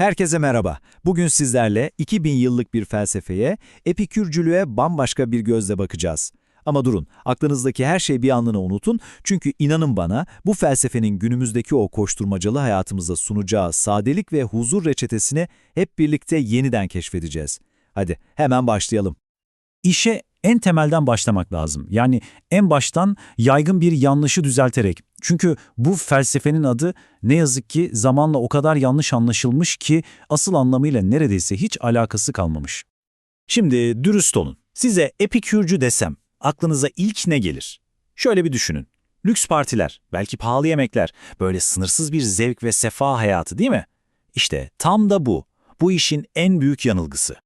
Herkese merhaba. Bugün sizlerle 2000 yıllık bir felsefeye, epikürcülüğe bambaşka bir gözle bakacağız. Ama durun, aklınızdaki her şeyi bir anlığına unutun çünkü inanın bana bu felsefenin günümüzdeki o koşturmacalı hayatımıza sunacağı sadelik ve huzur reçetesini hep birlikte yeniden keşfedeceğiz. Hadi hemen başlayalım. İşe en temelden başlamak lazım. Yani en baştan yaygın bir yanlışı düzelterek. Çünkü bu felsefenin adı ne yazık ki zamanla o kadar yanlış anlaşılmış ki asıl anlamıyla neredeyse hiç alakası kalmamış. Şimdi dürüst olun. Size epikürcü desem aklınıza ilk ne gelir? Şöyle bir düşünün. Lüks partiler, belki pahalı yemekler, böyle sınırsız bir zevk ve sefa hayatı değil mi? İşte tam da bu. Bu işin en büyük yanılgısı.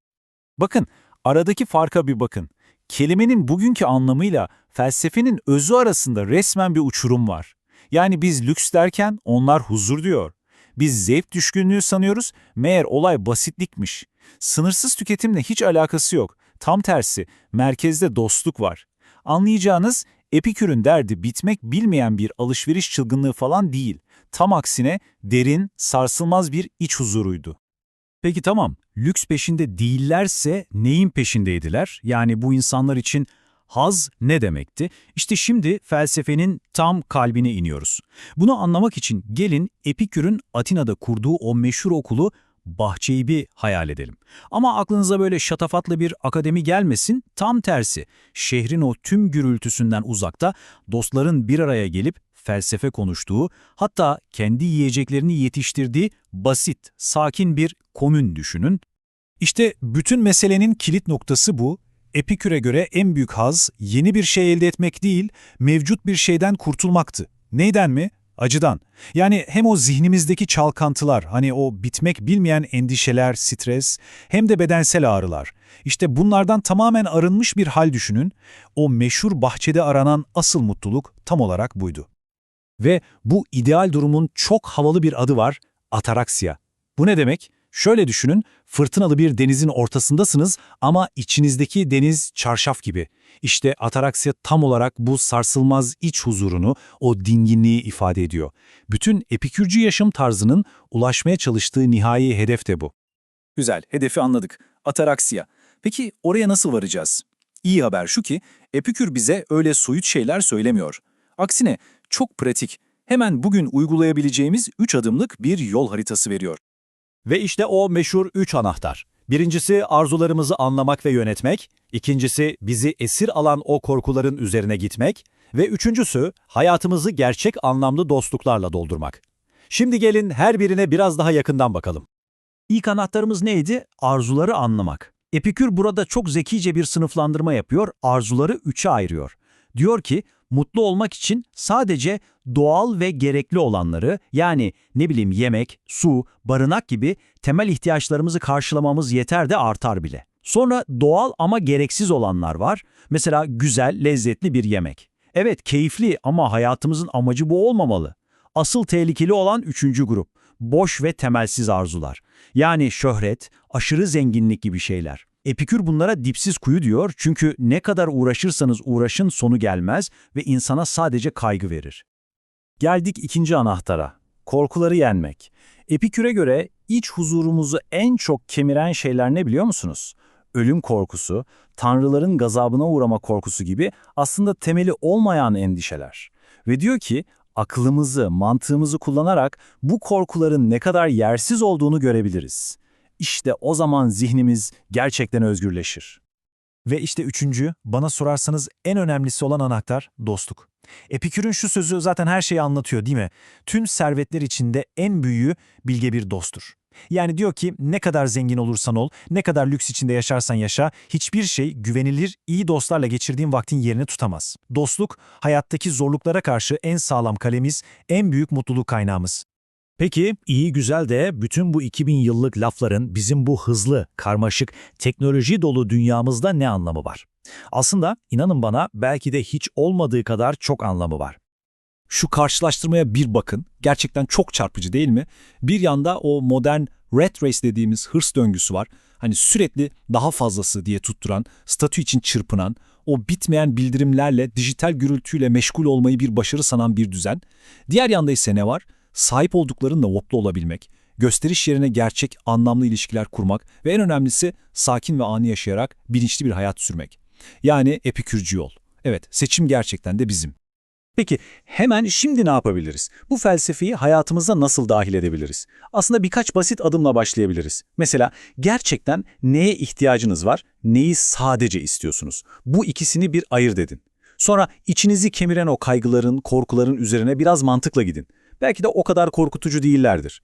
Bakın, aradaki farka bir bakın. Kelimenin bugünkü anlamıyla felsefenin özü arasında resmen bir uçurum var. Yani biz lüks derken onlar huzur diyor. Biz zevk düşkünlüğü sanıyoruz, meğer olay basitlikmiş. Sınırsız tüketimle hiç alakası yok. Tam tersi, merkezde dostluk var. Anlayacağınız Epikür'ün derdi bitmek bilmeyen bir alışveriş çılgınlığı falan değil. Tam aksine derin, sarsılmaz bir iç huzuruydu. Peki tamam, lüks peşinde değillerse neyin peşindeydiler? Yani bu insanlar için haz ne demekti? İşte şimdi felsefenin tam kalbine iniyoruz. Bunu anlamak için gelin Epikür'ün Atina'da kurduğu o meşhur okulu Bahçeyi bir hayal edelim. Ama aklınıza böyle şatafatlı bir akademi gelmesin, tam tersi. Şehrin o tüm gürültüsünden uzakta dostların bir araya gelip felsefe konuştuğu, hatta kendi yiyeceklerini yetiştirdiği basit, sakin bir komün düşünün. İşte bütün meselenin kilit noktası bu. Epikür'e göre en büyük haz yeni bir şey elde etmek değil, mevcut bir şeyden kurtulmaktı. Neyden mi? Acıdan. Yani hem o zihnimizdeki çalkantılar, hani o bitmek bilmeyen endişeler, stres, hem de bedensel ağrılar. İşte bunlardan tamamen arınmış bir hal düşünün. O meşhur bahçede aranan asıl mutluluk tam olarak buydu. Ve bu ideal durumun çok havalı bir adı var, ataraksiya. Bu ne demek? Şöyle düşünün, fırtınalı bir denizin ortasındasınız ama içinizdeki deniz çarşaf gibi. İşte ataraksiya tam olarak bu sarsılmaz iç huzurunu, o dinginliği ifade ediyor. Bütün epikürcü yaşam tarzının ulaşmaya çalıştığı nihai hedef de bu. Güzel, hedefi anladık. Ataraksiya. Peki oraya nasıl varacağız? İyi haber şu ki Epikür bize öyle soyut şeyler söylemiyor. Aksine çok pratik, hemen bugün uygulayabileceğimiz 3 adımlık bir yol haritası veriyor. Ve işte o meşhur üç anahtar. Birincisi arzularımızı anlamak ve yönetmek, ikincisi bizi esir alan o korkuların üzerine gitmek ve üçüncüsü hayatımızı gerçek anlamlı dostluklarla doldurmak. Şimdi gelin her birine biraz daha yakından bakalım. İlk anahtarımız neydi? Arzuları anlamak. Epikür burada çok zekice bir sınıflandırma yapıyor, arzuları üçe ayırıyor. Diyor ki, mutlu olmak için sadece doğal ve gerekli olanları, yani ne bileyim yemek, su, barınak gibi temel ihtiyaçlarımızı karşılamamız yeter de artar bile. Sonra doğal ama gereksiz olanlar var. Mesela güzel, lezzetli bir yemek. Evet, keyifli ama hayatımızın amacı bu olmamalı. Asıl tehlikeli olan üçüncü grup, boş ve temelsiz arzular. Yani şöhret, aşırı zenginlik gibi şeyler. Epikür bunlara dipsiz kuyu diyor çünkü ne kadar uğraşırsanız uğraşın sonu gelmez ve insana sadece kaygı verir. Geldik ikinci anahtara, korkuları yenmek. Epikür'e göre iç huzurumuzu en çok kemiren şeyler ne biliyor musunuz? Ölüm korkusu, tanrıların gazabına uğrama korkusu gibi aslında temeli olmayan endişeler. Ve diyor ki aklımızı, mantığımızı kullanarak bu korkuların ne kadar yersiz olduğunu görebiliriz. İşte o zaman zihnimiz gerçekten özgürleşir. Ve işte üçüncü, bana sorarsanız en önemlisi olan anahtar dostluk. Epikür'ün şu sözü zaten her şeyi anlatıyor değil mi? Tüm servetler içinde en büyüğü bilge bir dosttur. Yani diyor ki ne kadar zengin olursan ol, ne kadar lüks içinde yaşarsan yaşa, hiçbir şey güvenilir, iyi dostlarla geçirdiğin vaktin yerini tutamaz. Dostluk, hayattaki zorluklara karşı en sağlam kalemiz, en büyük mutluluk kaynağımız. Peki, iyi güzel de bütün bu 2000 yıllık lafların bizim bu hızlı, karmaşık, teknoloji dolu dünyamızda ne anlamı var? Aslında inanın bana belki de hiç olmadığı kadar çok anlamı var. Şu karşılaştırmaya bir bakın. Gerçekten çok çarpıcı değil mi? Bir yanda o modern red race dediğimiz hırs döngüsü var. Hani sürekli daha fazlası diye tutturan, statü için çırpınan, o bitmeyen bildirimlerle, dijital gürültüyle meşgul olmayı bir başarı sanan bir düzen. Diğer yanda ise ne var? Sahip olduklarınla mutlu olabilmek, gösteriş yerine gerçek, anlamlı ilişkiler kurmak ve en önemlisi sakin ve anı yaşayarak bilinçli bir hayat sürmek. Yani epikürcü yol. Evet, seçim gerçekten de bizim. Peki hemen şimdi ne yapabiliriz? Bu felsefeyi hayatımıza nasıl dahil edebiliriz? Aslında birkaç basit adımla başlayabiliriz. Mesela gerçekten neye ihtiyacınız var, neyi sadece istiyorsunuz? Bu ikisini bir ayırt edin. Sonra içinizi kemiren o kaygıların, korkuların üzerine biraz mantıkla gidin. Belki de o kadar korkutucu değillerdir.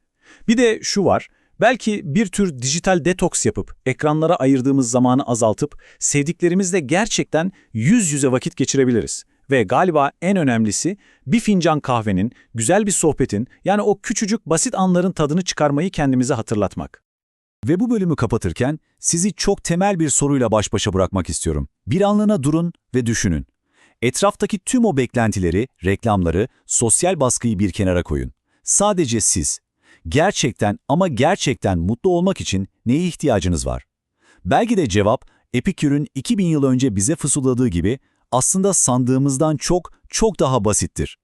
Bir de şu var, belki bir tür dijital detoks yapıp ekranlara ayırdığımız zamanı azaltıp sevdiklerimizle gerçekten yüz yüze vakit geçirebiliriz. Ve galiba en önemlisi bir fincan kahvenin, güzel bir sohbetin yani o küçücük basit anların tadını çıkarmayı kendimize hatırlatmak. Ve bu bölümü kapatırken sizi çok temel bir soruyla baş başa bırakmak istiyorum. Bir anlığına durun ve düşünün. Etraftaki tüm o beklentileri, reklamları, sosyal baskıyı bir kenara koyun. Sadece siz. Gerçekten ama gerçekten mutlu olmak için neye ihtiyacınız var? Belki de cevap Epikür'ün 2000 yıl önce bize fısıldadığı gibi aslında sandığımızdan çok çok daha basittir.